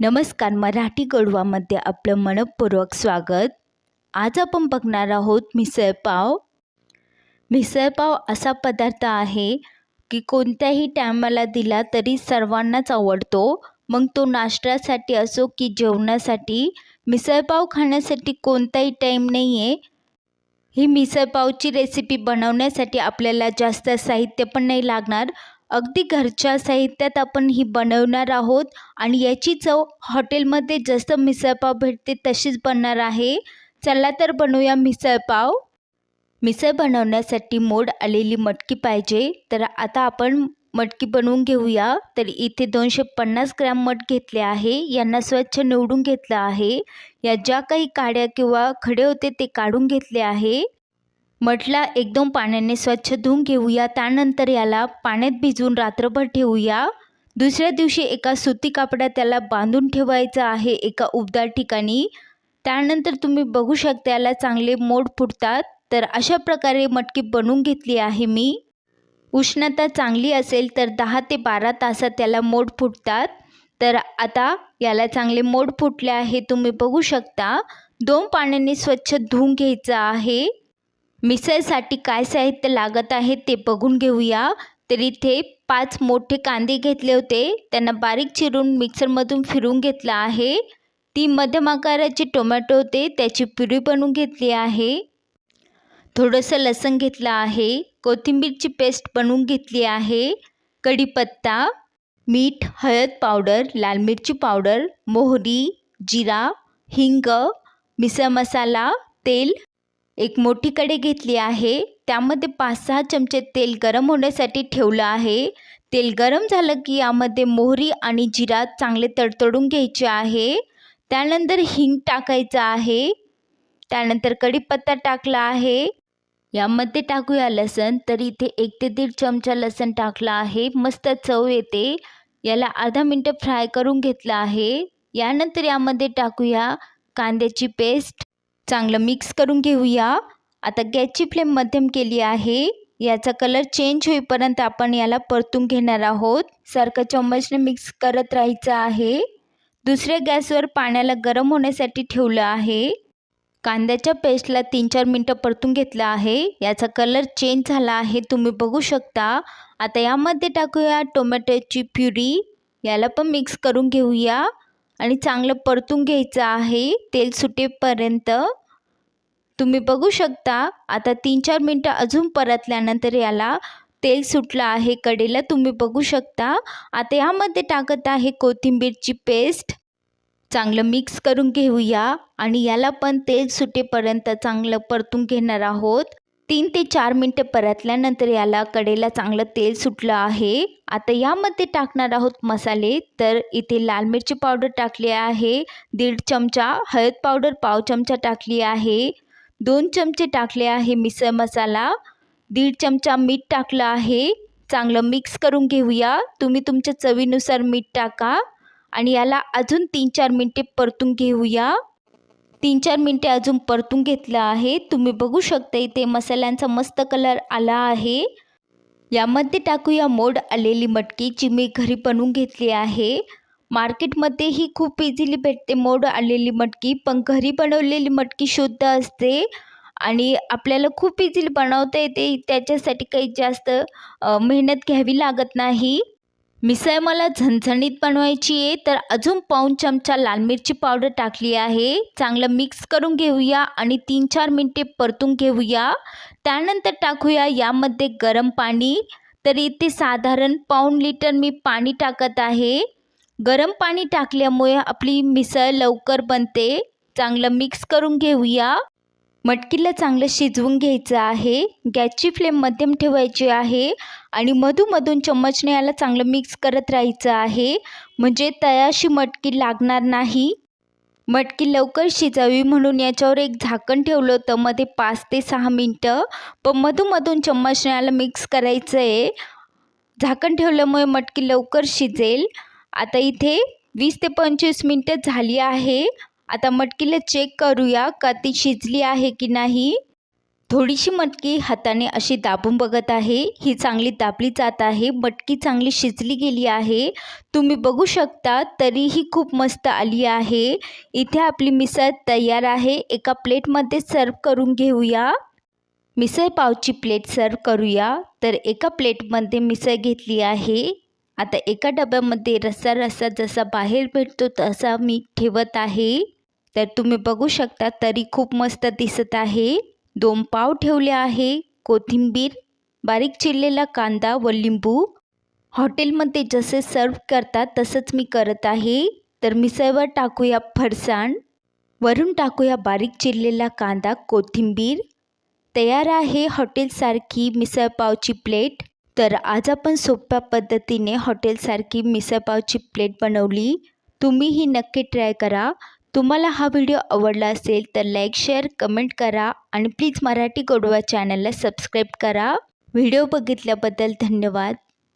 नमस्कार मराठी गडवामध्ये आपलं मनपूर्वक स्वागत. आज आपण बघणार आहोत मिसळपाव मिसळपाव असा पदार्थ आहे की कोणत्याही टायमाला दिला तरी सर्वांनाच आवडतो. मग तो नाश्त्यासाठी असो की जेवणासाठी मिसळपाव खाण्यासाठी कोणताही टाईम नाही आहे ही मिसळपावची रेसिपी बनवण्यासाठी आपल्याला जास्त साहित्य पण नाही लागणार. अगदी घरच्या साहित्यात आपण ही बनवणार आहोत आणि याची चव हॉटेलमध्ये जसं मिसळपाव भेटते तशीच बनणार आहे. चला तर बनवूया मिसळपाव. मिसळ बनवण्यासाठी मोड आलेली मटकी पाहिजे. तर आता आपण मटकी बनवून घेऊया. तर इथे दोनशे पन्नास ग्रॅम मठ घेतले आहे. यांना स्वच्छ निवडून घेतलं आहे. या ज्या काही काड्या किंवा खडे होते ते काढून घेतले आहे. मठला एकदम पाण्याने स्वच्छ धुवून घेऊया त्यानंतर याला पाण्यात भिजवून रात्रभर ठेवूया. दुसऱ्या दिवशी एका सुती कापडात त्याला बांधून ठेवायचं आहे एका उबदार ठिकाणी. त्यानंतर तुम्ही बघू शकता याला चांगले मोड फुटतात. तर अशा प्रकारे मटकी बनवून घेतली आहे मी. उष्णता चांगली असेल तर दहा ते बारा तासात त्याला मोड फुटतात. तर आता याला चांगले मोड फुटले आहे तुम्ही बघू शकता. दोन पाण्याने स्वच्छ धुवून घ्यायचं आहे. मिसळसाठी काय साहित्य लागत आहे ते बघून घेऊया. तर इथे पाच मोठे कांदे घेतले होते. त्यांना बारीक चिरून मिक्सरमधून फिरून घेतलं आहे. ती मध्यम आकाराचे टोमॅटो होते. त्याची प्युरी बनवून घेतली आहे. थोडंसं लसण घेतलं आहे. कोथिंबीरची पेस्ट बनवून घेतली आहे. कढीपत्ता मीठ हळद पावडर लाल मिरची पावडर मोहरी जिरा हिंग मिसळ मसाला तेल एक मोठी कढई घेतली आहे. त्यामध्ये पाच सहा चमचे तेल गरम होण्यासाठी ठेवलं आहे. तेल गरम झालं की यामध्ये मोहरी आणि जिरा चांगले तडतडून घ्यायचे आहे. त्यानंतर हिंग टाकायचं आहे. त्यानंतर कढीपत्ता टाकला आहे. यामध्ये टाकूया लसण. तर इथे एक ते दीड चमचा लसण टाकला आहे. मस्त चव येते. याला अर्धा मिनटं फ्राय करून घेतलं आहे. यानंतर यामध्ये टाकूया कांद्याची पेस्ट. चांगलं मिक्स करून घेऊया. आता गॅसची फ्लेम मध्यम केली आहे. याचा कलर चेंज होईपर्यंत आपण याला परतून घेणार आहोत. सारखं चम्मचने मिक्स करत राहायचं आहे. दुसऱ्या गॅसवर पाण्याला गरम होण्यासाठी ठेवलं आहे. कांद्याच्या पेस्टला तीन चार मिनटं परतून घेतलं आहे. याचा कलर चेंज झाला आहे. तुम्ही बघू शकता. आता यामध्ये टाकूया टोमॅटोची प्युरी. याला पण मिक्स करून घेऊया. आणि चांगलं परतून घ्यायचं आहे. तेल सुटेपर्यंत. तुम्ही बघू शकता आता तीन चार मिनटं अजून परतल्यानंतर याला तेल सुटलं आहे कडेला तुम्ही बघू शकता. आता यामध्ये टाकत आहे कोथिंबीरची पेस्ट. चांगलं मिक्स करून घेऊया आणि याला पण तेल सुटेपर्यंत चांगलं परतून घेणार आहोत. तीन ते चार मिनटं परतल्यानंतर याला कडेला चांगलं तेल सुटलं आहे. आता यामध्ये टाकणार आहोत मसाले तर इथे लाल मिरची पावडर टाकली आहे दीड चमचा हळद पावडर पाव चमचा टाकली आहे. दोन चमचे टाकले आहे मिसळ मसाला दीड चमचा मीठ टाकलं आहे. चांगलं मिक्स करून घेऊया. तुम्ही तुमच्या चवीनुसार मीठ टाका आणि याला अजून तीन चार मिनटे परतून घेऊया. तीन चार मिनटे अजून परतून घेतलं आहे. तुम्ही बघू शकता इथे मसाल्यांचा मस्त कलर आला आहे. यामध्ये टाकूया मोड आलेली मटकी जी मी घरी बनवून घेतली आहे. मार्केटमध्येही खूप इझिली भेटते. मोड आलेली मटकी पण घरी बनवलेली मटकी शुद्ध असते आणि आपल्याला खूप इझिली बनवता येते. त्याच्यासाठी काही जास्त मेहनत घ्यावी लागत नाही. मिसळ मला झणझणीत बनवायची आहे तर अजून पाऊन चमचा लाल मिरची पावडर टाकली आहे. चांगलं मिक्स करून घेऊया आणि तीन चार मिनटे परतून घेऊया. त्यानंतर टाकूया यामध्ये गरम पाणी. तर इथे साधारण पाऊण लिटर मी पाणी टाकत आहे. गरम पाणी टाकल्यामुळे आपली मिसळ लवकर बनते. चांगलं मिक्स करून घेऊया. मटकीला चांगलं शिजवून घ्यायचं आहे. गॅसची फ्लेम मध्यम ठेवायची आहे आणि मधूमधून चम्मचने याला चांगलं मिक्स करत राहायचं आहे. म्हणजे तयाशी मटकी लागणार नाही. मटकी लवकर शिजावी म्हणून याच्यावर एक झाकण ठेवलं होतं. मध्ये पाच ते सहा मिनटं. पण मधूमधून चम्मचने याला मिक्स करायचं आहे झाकण ठेवल्यामुळे मटकी लवकर शिजेल. आता इथे वीस ते पंचवीस मिनटं झाली आहे. आता मटकीला चेक करूया का ती शिजली आहे की नाही. थोडीशी मटकी हाताने अशी दाबून बघत आहे. ही चांगली दाबली जात आहे. मटकी चांगली शिजली गेली आहे. तुम्ही बघू शकता तरीही खूप मस्त आली आहे. इथे आपली मिसळ तयार आहे. एका प्लेटमध्ये सर्व करून घेऊया. मिसळ पावची प्लेट सर्व करूया. तर एका प्लेटमध्ये मिसळ घेतली आहे. आता एका डब्यामध्ये रस्सा रस्सा जसा बाहेर भेटतो तसा मी ठेवत आहे. तर तुम्ही बघू शकता तरी खूप मस्त दिसत आहे. दोन पाव ठेवले आहे. कोथिंबीर बारीक चिरलेला कांदा व लिंबू. हॉटेलमध्ये जसे सर्व करतात तसंच मी करत आहे. तर मिसळवर टाकूया फरसाण. वरून टाकूया बारीक चिरलेला कांदा कोथिंबीर. तयार आहे हॉटेलसारखी मिसळपावची प्लेट. तर आज आपण सोप्या पद्धतीने हॉटेलसारखी मिसळपावची प्लेट बनवली. तुम्हीही नक्की ट्राय करा. तुम्हाला हा व्हिडिओ आवडला असेल तर लाईक शेअर कमेंट करा आणि प्लीज मराठी गोडवा चॅनलला सबस्क्राईब करा. व्हिडिओ बघितल्याबद्दल धन्यवाद.